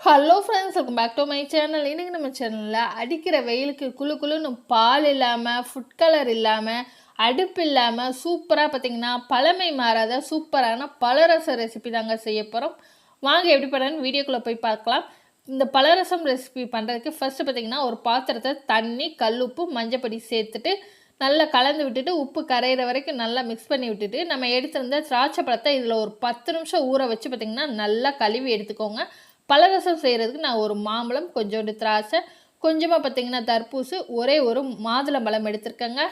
Hello friends welcome back to my channel இன்றைக்கி நம்ம சேனலில் அடிக்கிற வெயிலுக்கு குளு குளுன்னு பால் இல்லாமல் ஃபுட் கலர் இல்லாமல் அடுப்பு இல்லாமல் சூப்பராக பார்த்தீங்கன்னா பழமை மாறாத சூப்பரான பலரச ரெசிபி தாங்க செய்ய போகிறோம் வாங்க எப்படி பண்ணுறேன்னு வீடியோக்குள்ளே போய் பார்க்கலாம். இந்த பலரசம் ரெசிபி பண்ணுறதுக்கு ஃபஸ்ட்டு பார்த்தீங்கன்னா ஒரு பாத்திரத்தை தண்ணி கல்லுப்பு மஞ்சப்பொடி சேர்த்துட்டு நல்லா கலந்து விட்டுட்டு உப்பு கரையிற வரைக்கும் நல்லா மிக்ஸ் பண்ணி விட்டுட்டு நம்ம எடுத்திருந்த திராட்சை பழத்தை இதில் ஒரு பத்து நிமிஷம் ஊற வச்சு பார்த்திங்கன்னா நல்லா கழுவி எடுத்துக்கோங்க. பலரசம் செய்கிறதுக்கு நான் ஒரு மாம்பழம் கொஞ்சோண்டு திராட்சை கொஞ்சமாக பார்த்திங்கன்னா தர்பூசு ஒரே ஒரு மாதுளம்பழம் எடுத்திருக்கேங்க.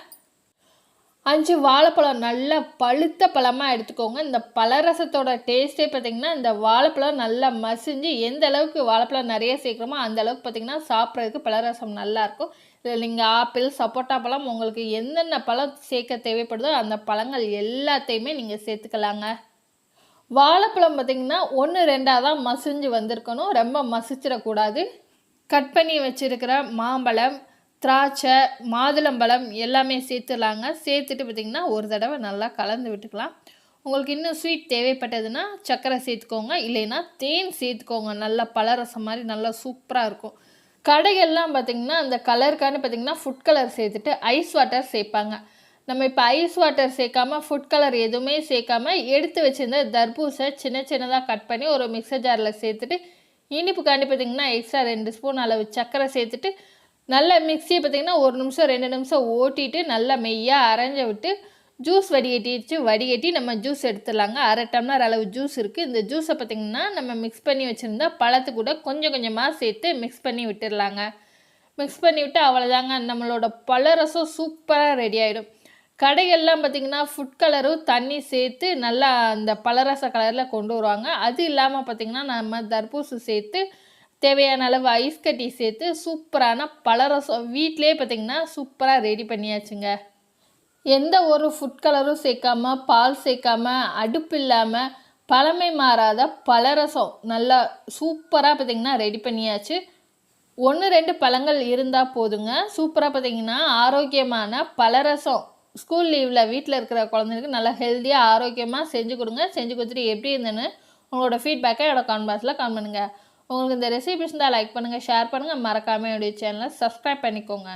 அஞ்சு வாழைப்பழம் நல்லா பழுத்த பழமாக எடுத்துக்கோங்க. இந்த பலரசத்தோட டேஸ்ட்டே பார்த்திங்கன்னா இந்த வாழைப்பழம் நல்லா மசிஞ்சு எந்த அளவுக்கு வாழைப்பழம் நிறைய சேர்க்குறோமோ அந்த அளவுக்கு பார்த்திங்கன்னா சாப்பிட்றதுக்கு பலரசம் நல்லாயிருக்கும் இதில் நீங்கள் ஆப்பிள் சப்போட்டா பழம் உங்களுக்கு என்னென்ன பழம் சேர்க்க தேவைப்படுதோ அந்த பழங்கள் எல்லாத்தையுமே நீங்கள் சேர்த்துக்கலாங்க. வாழைப்பழம் பார்த்திங்கன்னா ஒன்று ரெண்டாக தான் மசிஞ்சு வந்திருக்கணும். ரொம்ப மசிச்சிடக்கூடாது. கட் பண்ணி வச்சுருக்கிற மாம்பழம் திராட்சை மாதுளம்பழம் எல்லாமே சேர்த்துலாங்க சேர்த்துட்டு பார்த்திங்கன்னா ஒரு தடவை நல்லா கலந்து விட்டுக்கலாம். உங்களுக்கு இன்னும் ஸ்வீட் தேவைப்பட்டதுன்னா சர்க்கரை சேர்த்துக்கோங்க. இல்லைன்னா தேன் சேர்த்துக்கோங்க. நல்லா பலரசம் மாதிரி நல்லா சூப்பராக இருக்கும். கடைகள்லாம் பார்த்திங்கன்னா அந்த கலருக்கான பார்த்திங்கன்னா ஃபுட் கலர் சேர்த்துட்டு ஐஸ் வாட்டர் சேர்ப்பாங்க. நம்ம இப்போ ஐஸ் வாட்டர் சேர்க்காம ஃபுட் கலர் எதுவுமே சேர்க்காம எடுத்து வச்சுருந்த தர்பூசை சின்ன சின்னதாக கட் பண்ணி ஒரு மிக்சர் ஜாரில் சேர்த்துட்டு இனிப்புக்காண்டி பார்த்திங்கன்னா எக்ஸ்ட்ரா ரெண்டு ஸ்பூன் அளவு சர்க்கரை சேர்த்துட்டு நல்லா மிக்சியை பார்த்திங்கன்னா ஒரு நிமிஷம் ரெண்டு நிமிஷம் ஓட்டிட்டு நல்லா மெய்யாக அரைஞ்ச விட்டு ஜூஸ் வடிகட்டிச்சு வடிகட்டி நம்ம ஜூஸ் எடுத்துடலாங்க. அரை டம்ளர் அளவு ஜூஸ் இருக்குது இந்த ஜூஸை பார்த்திங்கன்னா நம்ம மிக்ஸ் பண்ணி வச்சுருந்தா பழத்து கூட கொஞ்சம் கொஞ்சமாக சேர்த்து மிக்ஸ் பண்ணி விட்டுடலாங்க. மிக்ஸ் பண்ணி விட்டு அவ்வளோதாங்க நம்மளோட பழரசம் சூப்பராக ரெடி ஆகிடும் கடைகள்லாம் பார்த்திங்கன்னா ஃபுட் கலரும் தண்ணி சேர்த்து நல்லா அந்த பலரச கலரில் கொண்டு வருவாங்க. அது இல்லாமல் பார்த்திங்கன்னா நம்ம தர்பூசு சேர்த்து தேவையான அளவு ஐஸ் கட்டி சேர்த்து சூப்பரான பலரசம் வீட்டிலே பார்த்திங்கன்னா சூப்பராக ரெடி பண்ணியாச்சுங்க. எந்த ஒரு ஃபுட் கலரும் சேர்க்காம பால் சேர்க்காம அடுப்பு இல்லாமல் பழமை மாறாத பலரசம் நல்லா சூப்பராக பார்த்திங்கன்னா ரெடி பண்ணியாச்சு. ஒன்று ரெண்டு பழங்கள் இருந்தால் போதுங்க. சூப்பராக பார்த்திங்கன்னா ஆரோக்கியமான பலரசம் ஸ்கூல் லீவில் வீட்டில் இருக்கிற குழந்தைங்களுக்கு நல்லா ஹெல்த்தியாக ஆரோக்கியமாக செஞ்சு கொடுங்க. செஞ்சு கொடுத்துட்டு எப்படி இருந்தேன்னு உங்களோட ஃபீட்பேக்கை என்னோட கமெண்ட் பாக்ஸில் கமெண்ட் பண்ணுங்கள் உங்களுக்கு இந்த ரெசிபிஸ் இருந்தால் லைக் பண்ணுங்கள் ஷேர் பண்ணுங்கள் மறக்காமல் என்னுடைய சேனலை சப்ஸ்கிரைப் பண்ணிக்கோங்க.